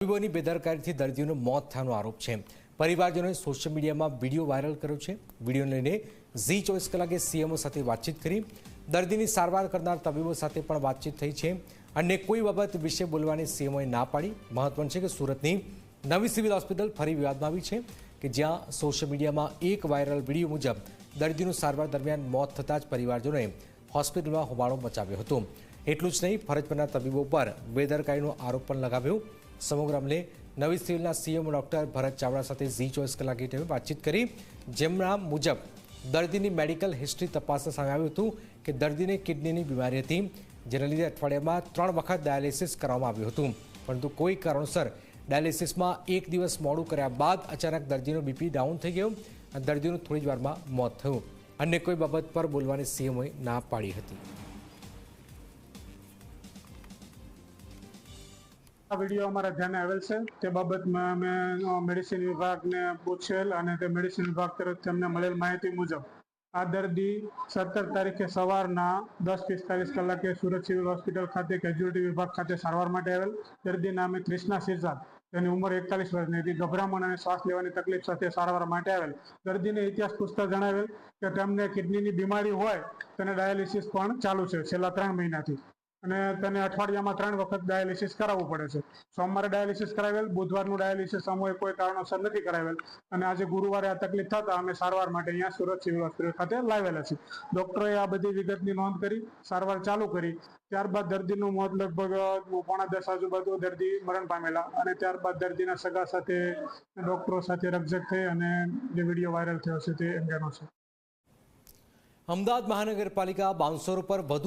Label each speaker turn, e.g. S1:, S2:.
S1: તબીબોની બેદરકારીથી દર્દીઓનું મોત થયાનો આરોપ છે. પરિવારજનોએ સોશિયલ મીડિયામાં વીડિયો વાયરલ કર્યો છે. વિડીયોને લઈને ઝી ચોવીસ કલાકે સીએમઓ સાથે વાતચીત કરી. દર્દીની સારવાર કરનાર તબીબો સાથે પણ વાતચીત થઈ છે. અને કોઈ બાબત વિશે બોલવાની સીએમઓએ ના પાડી. મહત્વનું છે કે સુરતની નવી સિવિલ હોસ્પિટલ ફરી વિવાદમાં આવી છે કે જ્યાં સોશિયલ મીડિયામાં એક વાયરલ વીડિયો મુજબ દર્દીનું સારવાર દરમિયાન મોત થતાં જ પરિવારજનોએ હોસ્પિટલમાં હોબાળો મચાવ્યો હતો. એટલું જ નહીં, ફરજ પરના તબીબો પર બેદરકારીનો આરોપ પણ લગાવ્યો. સમગ્ર નવી સિવિલના સીએમ ડોક્ટર ભરત ચાવડા સાથે ઝી ચોવીસ કલાકે ટીમે વાતચીત કરી. જેમના મુજબ દર્દીની મેડિકલ હિસ્ટ્રી તપાસતા સામે આવ્યું હતું કે દર્દીને કિડનીની બીમારી હતી, જેના લીધે અઠવાડિયામાં ત્રણ વખત ડાયાલિસિસ કરવામાં આવ્યું હતું. પરંતુ કોઈ કારણોસર ડાયાલિસિસમાં એક દિવસ મોડું કર્યા બાદ અચાનક દર્દીનો બીપી ડાઉન થઈ ગયો અને દર્દીનું થોડી જ વારમાં મોત થયું. અન્ય કોઈ બાબત પર બોલવાની સીએમઓએ ના પાડી હતી.
S2: આ વીડિયો અમારા ધ્યાને આવેલ છે. તે બાબતમાં અમે મેડિસિન વિભાગને પૂછેલ અને તે મેડિસિન વિભાગ તરફથી અમને મળેલ માહિતી મુજબ આ દર્દી સત્તર તારીખે સવારના દસ પિસ્તાલીસ કલાકે સુરત સિવિલ હોસ્પિટલ ખાતે કેજ્યુઅલિટી વિભાગ ખાતે સારવાર માટે આવેલ. દર્દી નામે ક્રિષ્ના સિરસાદ તેની ઉંમર એકતાલીસ વર્ષની હતી. ગભરામણ અને શ્વાસ લેવાની તકલીફ સાથે સારવાર માટે આવેલ. દર્દીને ઇતિહાસ પૂછતા જણાવેલ કે તેમને કિડનીની બીમારી હોય, તેને ડાયાલિસિસ પણ ચાલુ છે. છેલ્લા ત્રણ મહિનાથી. અને તેને અઠવાડિયામાં ત્રણ વખત ડાયાલિસિસ કરાવવું પડે છે. સોમવારે ડાયાલિસિસ કરાવેલ, બુધવારનું ડાયાલિસિસ અમોએ કોઈ કારણોસર નથી કરાવેલ. અને આજે ગુરુવારે આ તકલીફ થતા અમે સારવાર માટે અહીંયા સુરત સિવિલ હોસ્પિટલ ખાતે લાવેલા છીએ. ડોક્ટરોએ આ બધી વિગતની નોંધ કરી, સારવાર ચાલુ કરી. ત્યારબાદ દર્દીનું મોત લગભગ પોણા દસ આજુબાજુ દર્દી મરણ પામેલા. અને ત્યારબાદ દર્દીના સગા સાથે, ડોક્ટરો સાથે રકઝક થઈ અને જે વીડિયો વાયરલ થયો છે તે અંગેનો છે.
S1: અમદાવાદ મહાનગરપાલિકા બાઉન્સરો પર વધુ